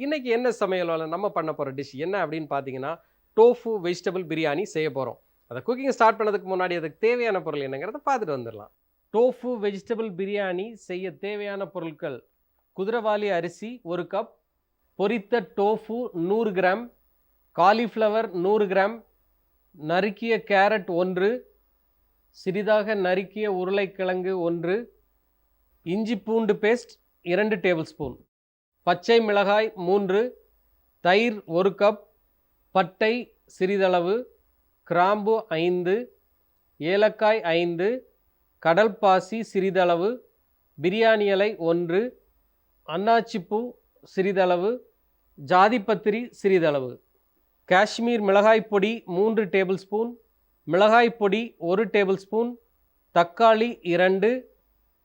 இன்றைக்கி என்ன சமையலோல நம்ம பண்ண போகிற டிஷ் என்ன அப்படின்னு பார்த்தீங்கன்னா டோஃபு வெஜிடபிள் பிரியாணி செய்ய போகிறோம் அதை குக்கிங் ஸ்டார்ட் பண்ணதுக்கு முன்னாடி அதுக்கு தேவையான பொருள் என்னங்கிறத பார்த்துட்டு வந்துடலாம். டோஃபு வெஜிடபிள் பிரியாணி செய்ய தேவையான பொருட்கள். குதிரவாளி அரிசி ஒரு கப் பொரித்த டோஃபு நூறு கிராம் காலிஃப்ளவர் நூறு கிராம் நறுக்கிய கேரட் ஒன்று சிறிதாக நறுக்கிய உருளைக்கிழங்கு ஒன்று இஞ்சி பூண்டு பேஸ்ட் இரண்டு டேபிள் ஸ்பூன் பச்சை மிளகாய் மூன்று தயிர் ஒரு கப் பட்டை சிறிதளவு கிராம்பு ஐந்து ஏலக்காய் ஐந்து கடல் பாசி சிறிதளவு பிரியாணி இலை ஒன்று அன்னாச்சிப்பூ சிறிதளவு ஜாதிப்பத்திரி சிறிதளவு. காஷ்மீர் மிளகாய் பொடி மூன்று டேபிள் ஸ்பூன் மிளகாய் பொடி ஒரு டேபிள் ஸ்பூன் தக்காளி இரண்டு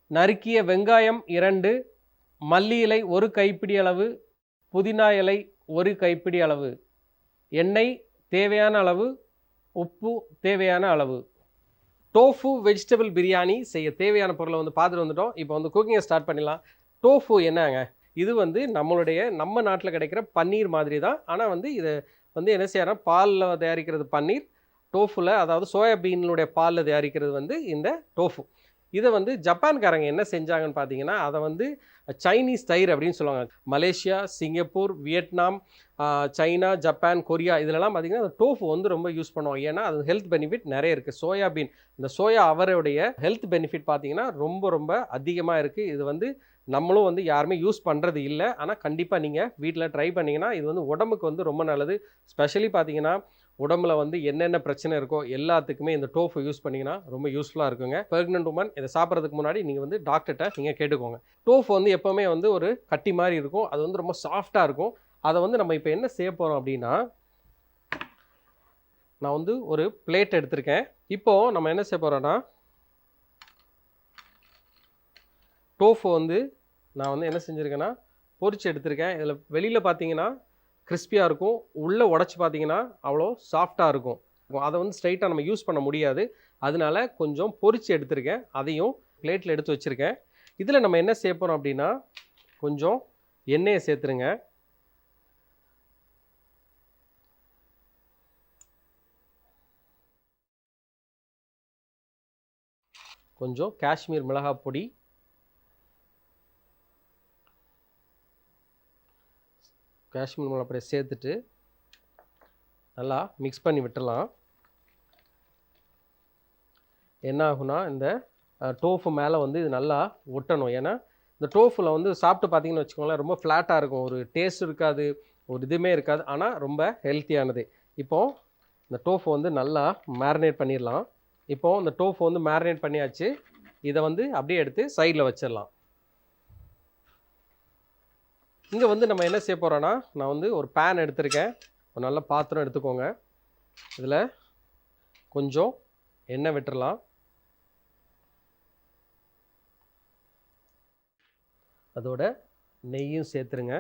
நறுக்கிய வெங்காயம் இரண்டு மல்லி இலை ஒரு கைப்பிடி அளவு புதினா இலை ஒரு கைப்பிடி அளவு எண்ணெய் தேவையான அளவு உப்பு தேவையான அளவு. டோஃபு வெஜிடபிள் பிரியாணி செய்ய தேவையான பொருளை வந்து பார்த்துட்டு வந்துட்டோம். இப்போ வந்து குக்கிங்கை ஸ்டார்ட் பண்ணிடலாம். டோஃபு என்னங்க? இது வந்து நம்மளுடைய நம்ம நாட்டில் கிடைக்கிற பன்னீர் மாதிரி தான். ஆனால் வந்து இதை வந்து என்ன செய்யறோம்? பாலில் தயாரிக்கிறது பன்னீர். டோஃபுல அதாவது சோயாபீனுடைய பாலில் தயாரிக்கிறது வந்து இந்த டோஃபு இதை வந்து ஜப்பான்காரங்க என்ன செஞ்சாங்கன்னு பார்த்தீங்கன்னா அதை வந்து சைனீஸ் தயிர் அப்படின்னு சொல்லுவாங்க. Malaysia Singapore Vietnam China Japan Korea இதிலலாம் பார்த்திங்கன்னா அந்த டோஃபு வந்து ரொம்ப யூஸ் பண்ணுவாங்க. ஏன்னா அது ஹெல்த் பெனிஃபிட் நிறைய இருக்குது சோயாபீன் இந்த சோயா அவருடைய ஹெல்த் பெனிஃபிட் பார்த்திங்கன்னா ரொம்ப ரொம்ப அதிகமாக இருக்குது இது வந்து நம்மளும் வந்து யாருமே யூஸ் பண்ணுறது இல்லை. ஆனால் கண்டிப்பாக நீங்கள் வீட்டில் ட்ரை பண்ணிங்கன்னா இது வந்து உடம்புக்கு வந்து ரொம்ப நல்லது. ஸ்பெஷலி பார்த்தீங்கன்னா உடம்புல வந்து என்னென்ன பிரச்சனை இருக்கோ எல்லாத்துக்குமே இந்த டோஃபு யூஸ் பண்ணிங்கன்னா ரொம்ப யூஸ்ஃபுல்லாக இருக்குங்க. ப்ரெக்னென்ட் உமன் இதை சாப்பிட்றதுக்கு முன்னாடி நீங்கள் வந்து டாக்டர்கிட்ட நீங்கள் கேட்டுக்கோங்க. டோஃபு வந்து எப்போவுமே வந்து ஒரு கட்டி மாதிரி இருக்கும். அது வந்து ரொம்ப சாஃப்டாக இருக்கும். அதை வந்து நம்ம இப்போ என்ன செய்ய போகிறோம் அப்படின்னா நான் வந்து ஒரு பிளேட் எடுத்திருக்கேன். இப்போது நம்ம என்ன செய்ய போகிறோன்னா டோஃபு வந்து நான் வந்து என்ன செஞ்சுருக்கேன்னா பொறிச்சு எடுத்திருக்கேன். இதில் வெளியில் பார்த்தீங்கன்னா கிறிஸ்பியாக இருக்கும். உள்ளே உடச்சி பார்த்தீங்கன்னா அவ்வளோ சாஃப்டாக இருக்கும். அதை வந்து ஸ்ட்ரைட்டாக நம்ம யூஸ் பண்ண முடியாது. அதனால கொஞ்சம் பொறிச்சு எடுத்திருக்கேன். அதையும் பிளேட்டில் எடுத்து வச்சுருக்கேன். இதில் நம்ம என்ன சேர்ப்போம் அப்படின்னா கொஞ்சம் எண்ணெயை சேர்த்துருங்க. கொஞ்சம் காஷ்மீர் மிளகாய் பொடி காஷ்மீர் மிளகாப்பொடியை சேர்த்துட்டு நல்லா மிக்ஸ் பண்ணி விட்டுடலாம். என்ன ஆகுனா இந்த டோஃபு மேலே வந்து இது நல்லா ஒட்டணும். ஏன்னா இந்த டோஃபில் வந்து சாப்பிட்டு பார்த்தீங்கன்னு வச்சுக்கோங்களேன் ரொம்ப ஃப்ளாட்டாக இருக்கும். ஒரு டேஸ்ட் இருக்காது ஒரு இதுவுமே இருக்காது. ஆனால் ரொம்ப ஹெல்த்தியானது இப்போது இந்த டோஃபு வந்து நல்லா மேரினேட் பண்ணிடலாம். இப்போது இந்த டோஃபு வந்து மேரினேட் பண்ணியாச்சு. இதை வந்து அப்படியே எடுத்து சைடில் வச்சிடலாம். இங்கே வந்து நம்ம என்ன செய்ய போகிறோன்னா நான் வந்து ஒரு பேன் எடுத்திருக்கேன். ஒரு நல்ல பாத்திரம் எடுத்துக்கோங்க. இதில் கொஞ்சம் எண்ணெய் விட்டுறலாம். அதோட நெய்யும் சேர்த்துருங்க.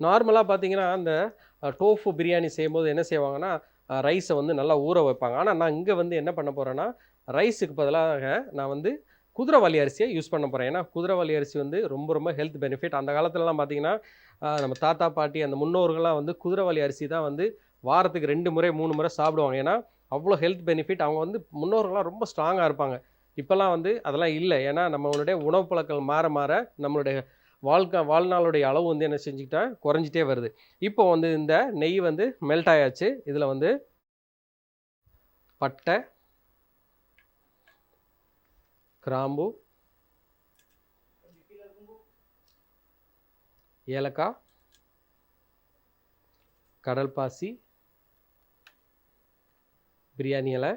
நார்மலாக பார்த்தீங்கன்னா அந்த டோஃபு பிரியாணி செய்யும்போது என்ன செய்வாங்கன்னா ரைஸை வந்து நல்லா ஊற வைப்பாங்க. ஆனால் நான் இங்கே வந்து என்ன பண்ண போகிறேன்னா ரைஸுக்கு பதிலாக நான் வந்து குதிரைவாலி அரிசியை யூஸ் பண்ண போகிறேன் ஏன்னா குதிரைவாலி அரிசி வந்து ரொம்ப ரொம்ப ஹெல்த் பெனிஃபிட் அந்த காலத்துலலாம் பார்த்தீங்கன்னா நம்ம தாத்தா பாட்டி அந்த முன்னோர்கள்லாம் வந்து குதிரைவாலி அரிசி தான் வந்து வாரத்துக்கு ரெண்டு முறை மூணு முறை சாப்பிடுவாங்க. ஏன்னா அவ்வளோ ஹெல்த் பெனிஃபிட் அவங்க வந்து முன்னோர்கள்லாம் ரொம்ப ஸ்ட்ராங்காக இருப்பாங்க. இப்போல்லாம் வந்து அதெல்லாம் இல்லை. ஏன்னா நம்மளுடைய உணவு பழக்கங்கள் மாற மாற நம்மளுடைய வாழ்க்கை வாழ்நாளுடைய அளவு வந்து என்ன செஞ்சுக்கிட்டா குறைஞ்சிட்டே வருது. இப்போ வந்து இந்த நெய் வந்து மெல்ட் ஆயாச்சு. இதில் வந்து பட்டை கிராம்பு. ஏலக்காய். கடல் பாசி. பிரியாணி இலை.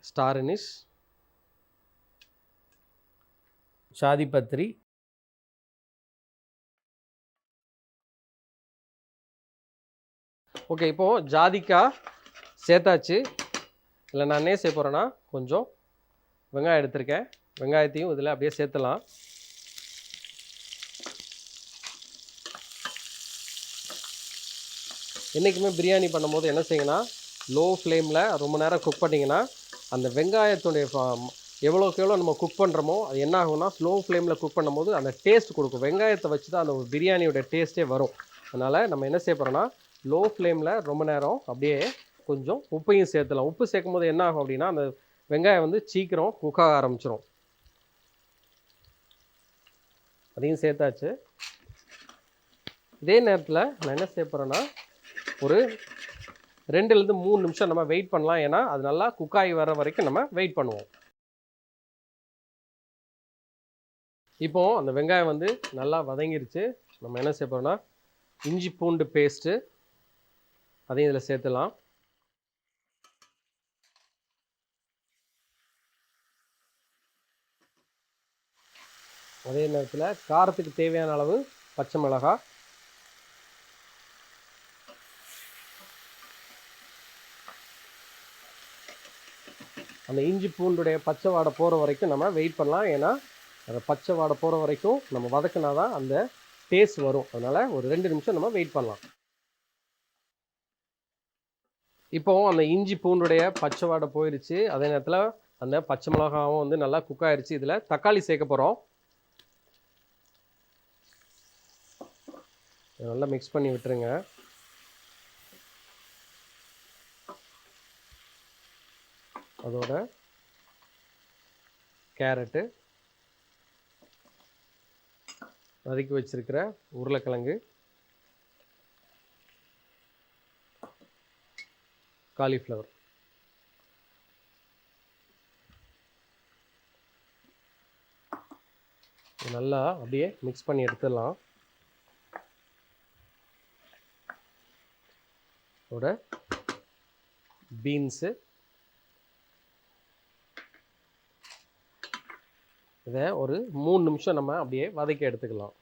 ஸ்டாரனிஷ் அனிஸ் ஓகே இப்போது ஜாதிக்காய் சேர்த்தாச்சு. இல்லை நான் என்ன செய்ய போகிறேன்னா கொஞ்சம் வெங்காயம் எடுத்திருக்கேன். வெங்காயத்தையும் இதில் அப்படியே சேர்த்துலாம். என்றைக்குமே பிரியாணி பண்ணும்போது என்ன செய்யுங்கன்னா லோ ஃப்ளேமில் ரொம்ப நேரம் குக் பண்ணிங்கன்னா அந்த வெங்காயத்துடைய எவ்வளோக்கு எவ்வளோ நம்ம குக் பண்ணுறோமோ அது என்ன ஆகும்னா ஸ்லோ ஃப்ளேமில் குக் பண்ணும்போது அந்த டேஸ்ட் கொடுக்கும். வெங்காயத்தை வச்சு தான் அந்த பிரியாணியோட டேஸ்ட்டே வரும். அதனால் நம்ம என்ன செய்ய போகிறோம்னா லோ ஃப்ளேமில் ரொம்ப நேரம் அப்படியே கொஞ்சம் உப்பையும் சேர்த்துலாம். உப்பு சேர்க்கும் போது என்ன ஆகும் அப்படின்னா அந்த வெங்காயம் வந்து சீக்கிரம் குக்காக ஆக ஆரம்பிச்சிரும். அதையும் சேர்த்தாச்சு. இதே நேரத்தில் நான் என்ன சேர்ப்பறேன்னா ஒரு ரெண்டுலேருந்து மூணு நிமிஷம் நம்ம வெயிட் பண்ணலாம். ஏன்னா அது நல்லா குக்காகி வர வரைக்கும் நம்ம வெயிட் பண்ணுவோம். இப்போ அந்த வெங்காயம் வந்து நல்லா வதங்கிருச்சு. நம்ம என்ன செய்ய போகிறோம்னா இஞ்சி பூண்டு பேஸ்ட்டு அதையும் இதில் சேர்த்துலாம். அதே நேரத்தில் காரத்துக்கு தேவையான அளவு பச்சை மிளகாய் அந்த இஞ்சி பூண்டுடைய பச்சை வாடை போகிற வரைக்கும் நம்ம வெயிட் பண்ணலாம். ஏன்னா அந்த பச்சை வாடை போகிற வரைக்கும் நம்ம வதக்கினா தான் அந்த டேஸ்ட் வரும். அதனால் ஒரு ரெண்டு நிமிஷம் நம்ம வெயிட் பண்ணலாம். இப்போ அந்த இஞ்சி பூண்டுடைய பச்சை வாடை போயிடுச்சு அதே நேரத்தில் அந்த பச்சை மிளகாவும் வந்து நல்லா குக் இதில் தக்காளி சேர்க்க போகிறோம் நல்லா மிக்ஸ் பண்ணி விட்டுருங்க. அதோட கேரட்டு வதக்கி வச்சிருக்கிற உருளைக்கிழங்கு காலிஃப்ளவர். நல்லா அப்படியே மிக்ஸ் பண்ணி எடுத்துடலாம். கூட பீன்ஸு இதை ஒரு மூணு நிமிஷம் நம்ம அப்படியே வதக்கி எடுத்துக்கலாம்.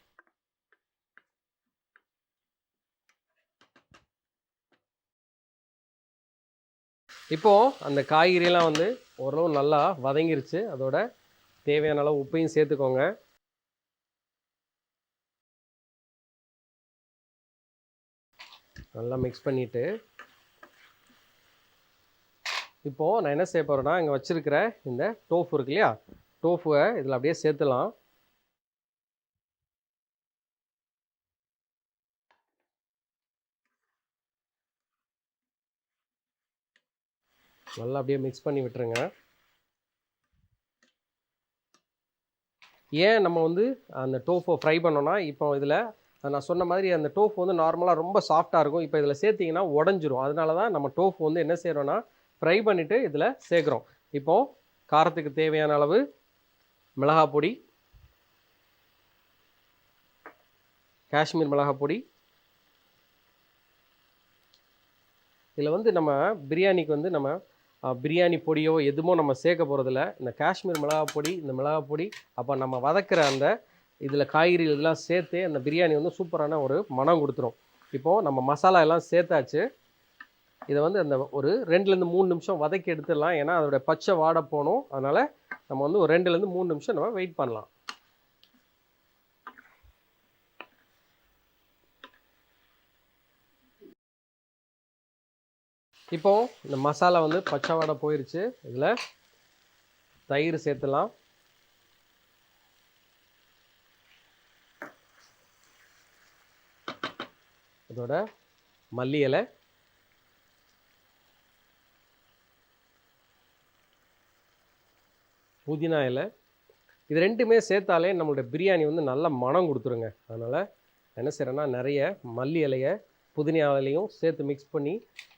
இப்போ அந்த காய்கறியெல்லாம் வந்து ஓரளவு நல்லா வதங்கிருச்சு. அதோட தேவையான அளவு உப்பையும் சேர்த்துக்கோங்க. நல்லா மிக்ஸ் பண்ணிட்டு. இப்போ நான் என்ன செய்ய போறேன்னா இங்கே வச்சிருக்கிற இந்த டோஃபு இருக்கு இல்லையா? டோஃபுவை இதில் அப்படியே சேர்த்துலாம். நல்லா அப்படியே மிக்ஸ் பண்ணி விட்டுருங்க. ஏன் நம்ம வந்து அந்த டோஃபோ ஃப்ரை பண்ணோன்னா இப்போ இதில் நான் சொன்ன மாதிரி அந்த டோஃபு வந்து நார்மலாக ரொம்ப சாஃப்டாக இருக்கும். இப்போ இதில் சேர்த்திங்கன்னா உடஞ்சிரும். அதனால தான் நம்ம டோஃபு வந்து என்ன செய்கிறோன்னா ஃப்ரை பண்ணிவிட்டு இதில் சேர்க்குறோம். இப்போது காரத்துக்கு தேவையான அளவு மிளகாய் பொடி காஷ்மீர் மிளகாய் பொடி. இதில் வந்து நம்ம பிரியாணிக்கு வந்து நம்ம பிரியாணி பொடியோ எதுமோ நம்ம சேர்க்க போகிறதில்ல இந்த காஷ்மீர் மிளகாய் பொடி இந்த மிளகா பொடி அப்போ நம்ம வதக்கிற அந்த இதில் காய்கறி இதெல்லாம் சேர்த்து அந்த பிரியாணி வந்து சூப்பரான ஒரு மனம் கொடுத்துரும். இப்போது நம்ம மசாலா எல்லாம் சேர்த்தாச்சு. இதை வந்து அந்த ஒரு ரெண்டுலேருந்து மூணு நிமிஷம் வதக்கி எடுத்துடலாம். ஏன்னா அதோட பச்சை வாடை போகணும். அதனால் நம்ம வந்து ஒரு ரெண்டுலேருந்து மூணு நிமிஷம் நம்ம வெயிட் பண்ணலாம். இப்போ இந்த மசாலா வந்து பச்சை வாடை போயிடுச்சு இதில் தயிர் சேர்த்துலாம் இதோட மல்லி இலை. புதினா இலை. இது ரெண்டுமே சேர்த்தாலே நம்மளோட பிரியாணி வந்து நல்ல மனம் கொடுத்துருங்க. அதனால் என்ன செய்கிறேன்னா நிறைய மல்லி இலையை புதினா இலையும் சேர்த்து மிக்ஸ் பண்ணி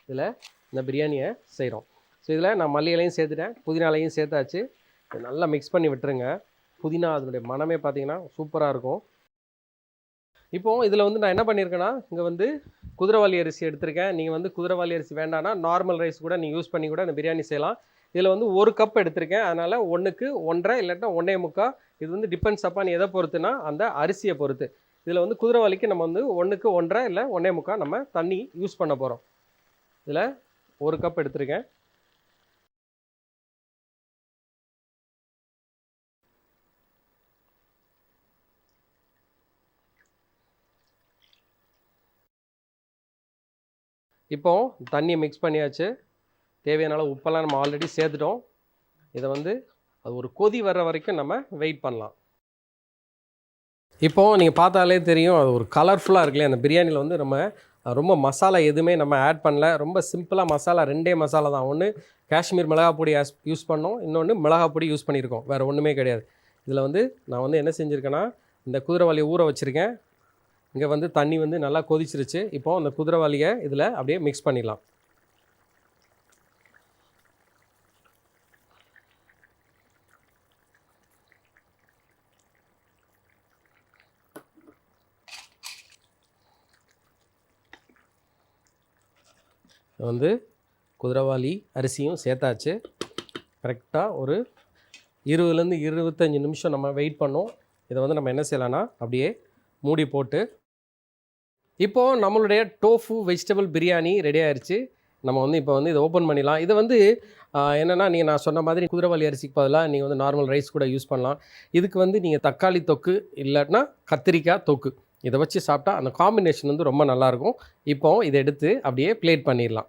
இதில் இந்த பிரியாணியை செய்கிறோம் ஸோ இதில் நான் மல்லி இலையும் சேர்த்துட்டேன். புதினா இலையும் சேர்த்தாச்சு. நல்லா மிக்ஸ் பண்ணி விட்டுருங்க. புதினா அதனுடைய மனமே பார்த்தீங்கன்னா சூப்பராக இருக்கும். இப்போது இதில் வந்து நான் என்ன பண்ணியிருக்கேன்னா இங்கே வந்து குதிரவாளி அரிசி எடுத்திருக்கேன். நீங்கள் வந்து குதிரவாளி அரிசி வேண்டாம்னா நார்மல் ரைஸ் கூட நீங்கள் யூஸ் பண்ணி கூட இந்த பிரியாணி செய்யலாம். இதில் வந்து ஒரு கப் எடுத்திருக்கேன். அதனால் ஒன்றுக்கு ஒன்றரை இல்லாட்டா ஒன்றே முக்கால். இது வந்து டிபெண்ட்ஸ் அப்பான் எதை பொறுத்துனா அந்த அரிசியை பொறுத்து. இதில் வந்து குதிரைவாலிக்கு நம்ம வந்து ஒன்றுக்கு ஒன்றரை இல்லை ஒன்றே முக்கால் நம்ம தண்ணி யூஸ் பண்ண போகிறோம் இதில் ஒரு கப் எடுத்திருக்கேன். இப்போ தண்ணியை மிக்ஸ் பண்ணியாச்சு. தேவையான அளவு உப்பெல்லாம் நம்ம ஆல்ரெடி சேர்த்துட்டோம். இதை வந்து அது ஒரு கொதி வர்ற வரைக்கும் நம்ம வெயிட் பண்ணலாம். இப்போது நீங்கள் பார்த்தாலே தெரியும் அது ஒரு கலர்ஃபுல்லாக இருக்குல்லையா? அந்த பிரியாணியில் வந்து நம்ம ரொம்ப மசாலா எதுவுமே நம்ம ஆட் பண்ணல. ரொம்ப சிம்பிளாக மசாலா ரெண்டே மசாலா தான். ஒன்று காஷ்மீர் மிளகா பொடி யூஸ் பண்ணோம். இன்னொன்று மிளகா பொடி யூஸ் பண்ணியிருக்கோம். வேறு ஒன்றுமே கிடையாது. இதில் வந்து நான் வந்து என்ன செஞ்சுருக்கேன்னா இந்த குதிரைவாளியை ஊற வச்சுருக்கேன். இங்கே வந்து தண்ணி வந்து நல்லா கொதிச்சிருச்சு. இப்போ அந்த குதிரைவாளியை இதில் அப்படியே மிக்ஸ் பண்ணிடலாம். வந்து குதிரைவாளி அரிசியும் சேர்த்தாச்சு. கரெக்டாக ஒரு இருபதுலேருந்து இருபத்தஞ்சி நிமிஷம் நம்ம வெயிட் பண்ணோம். இதை வந்து நம்ம என்ன செய்யலாம்னா அப்படியே மூடி போட்டு இப்போது நம்மளுடைய டோஃபு வெஜிடபிள் பிரியாணி ரெடி ஆயிடுச்சு நம்ம வந்து இப்போ வந்து இதை ஓப்பன் பண்ணிடலாம். இதை வந்து என்னென்னா என்னன்னா நீங்கள் நான் சொன்ன மாதிரி குதிரைவாளி அரிசிக்கு பதிலாக நீங்கள் வந்து நார்மல் ரைஸ் கூட யூஸ் பண்ணலாம். இதுக்கு வந்து நீங்கள் தக்காளி தொக்கு இல்லாட்டினா கத்திரிக்காய் தொக்கு. இதை வச்சு சாப்பிட்டா அந்த காம்பினேஷன் வந்து ரொம்ப நல்லாயிருக்கும் இப்போ இதை எடுத்து அப்படியே பிளேட் பண்ணிடலாம்.